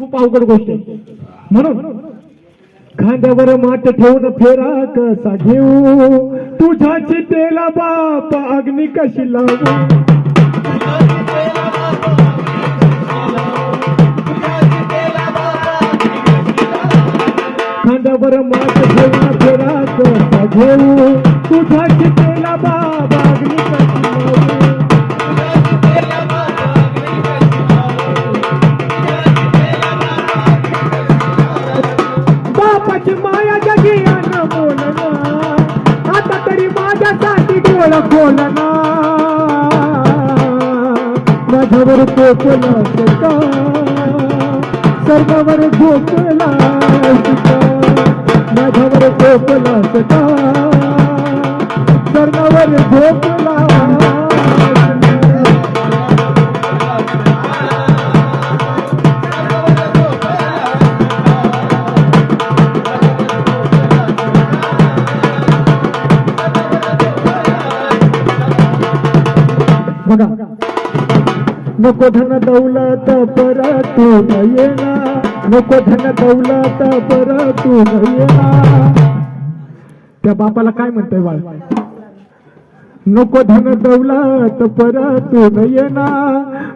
खूप अवघड गोष्ट म्हणून खांद्यावर माठ ठेवून फेरा कसा घेऊ तुझ्या चितेला बाप अग्नी कशी लावू? खांद्यावर माठ ठेवून फेरा कसा घेऊ मला बोलना माझ्यावर कोकला का सर्वावर झोपला माझ्यावर कोकला का सर्वावर झोपला बघा. नको धन दौलत पर तू नको धन दौलत पर तू त्या बापाला काय म्हणतोय बाळ? नको धन दौलत पर तू येना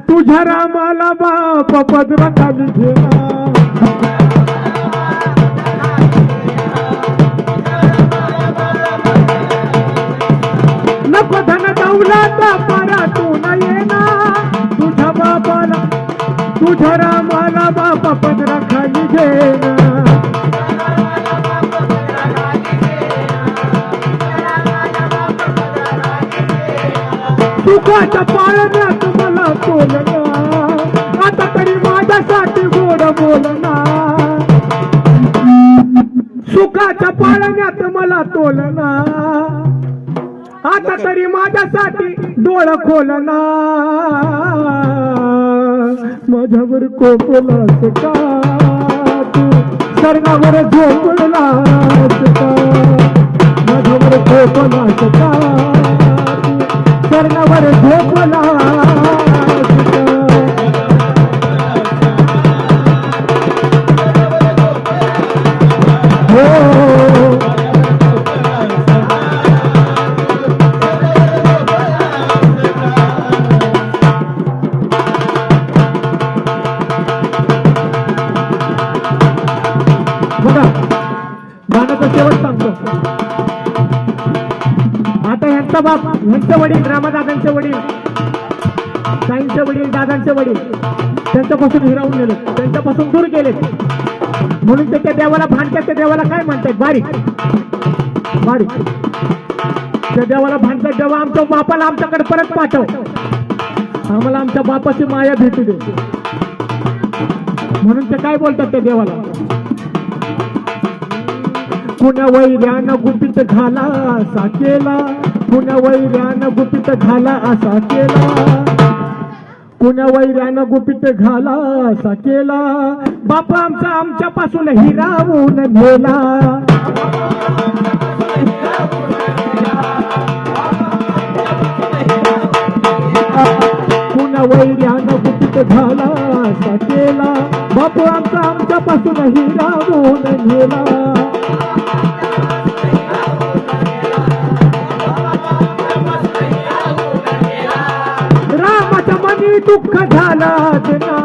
तुझ्या रामाला बाप पदरा खाली घेना नको धन दौलत परा तुझ्या रामाला बापा पदरा खाली घेना सुखाच्या पाळण्यात मला बोलना आता तरी माझ्यासाठी गोड बोलणार. सुखाच्या पाळण्यात मला तोलना आता तरी माझ्यासाठी डोळ खोलना माझ्यावर कोपलास का तू सर्गावर झोपलास का माझ्यावर कोपलास का सर्गावर सर्वावर झोपलास का हो. आता यांचा बाप यांचे वडील रामादादांचे वडील साईंचे वडील दादांचे वडील त्यांच्यापासून हिरावून गेले त्यांच्यापासून दूर गेले म्हणून ते त्या देवाला भांडतात त्या देवाला काय म्हणतात? बारीक. बारीक. त्या देवाला भांडतात देवा आमच्या बापाला आमच्याकडे परत पाठव. आम्हाला आमच्या बापाची माया भेटू दे. म्हणून ते काय बोलतात त्या देवाला? कुण्या वैर्यानं गुपित झाला असा केला. कुण्या वैर्यानं गुपित झाला असा केला. कुण्या वैर्यानं गुपित घाला असा केला. बापा आमचा आमच्यापासून हिरावून नेला. कुण्या वैर्यानं गुपित घाला असा केला. बापू आमचा आमच्यापासून हिरावून नेला. दुःख झालाच ना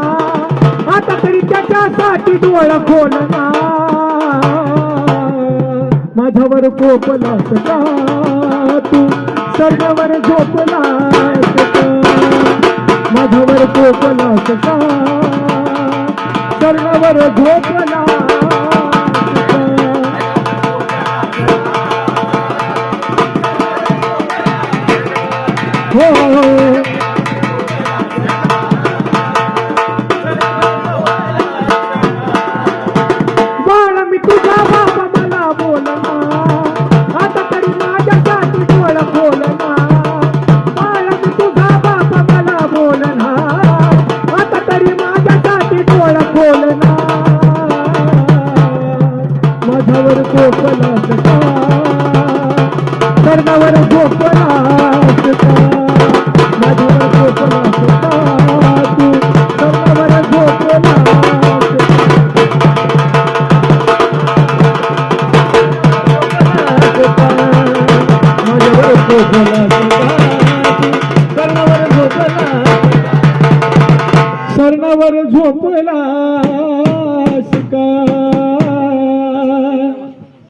आता तरी त्याच्यासाठी डोळ खोलना माझ्यावर कोपलास का तू सर्वावर झोपलास माझ्यावर कोपलास का सर्वावर झोपलास का हो. हो, हो. कर्णावर झोपला सुता माझ्यावर झोपला सुता तू कर्णावर झोपला माझ्यावर झोपला कर्णावर झोपला शरणावर झोपला.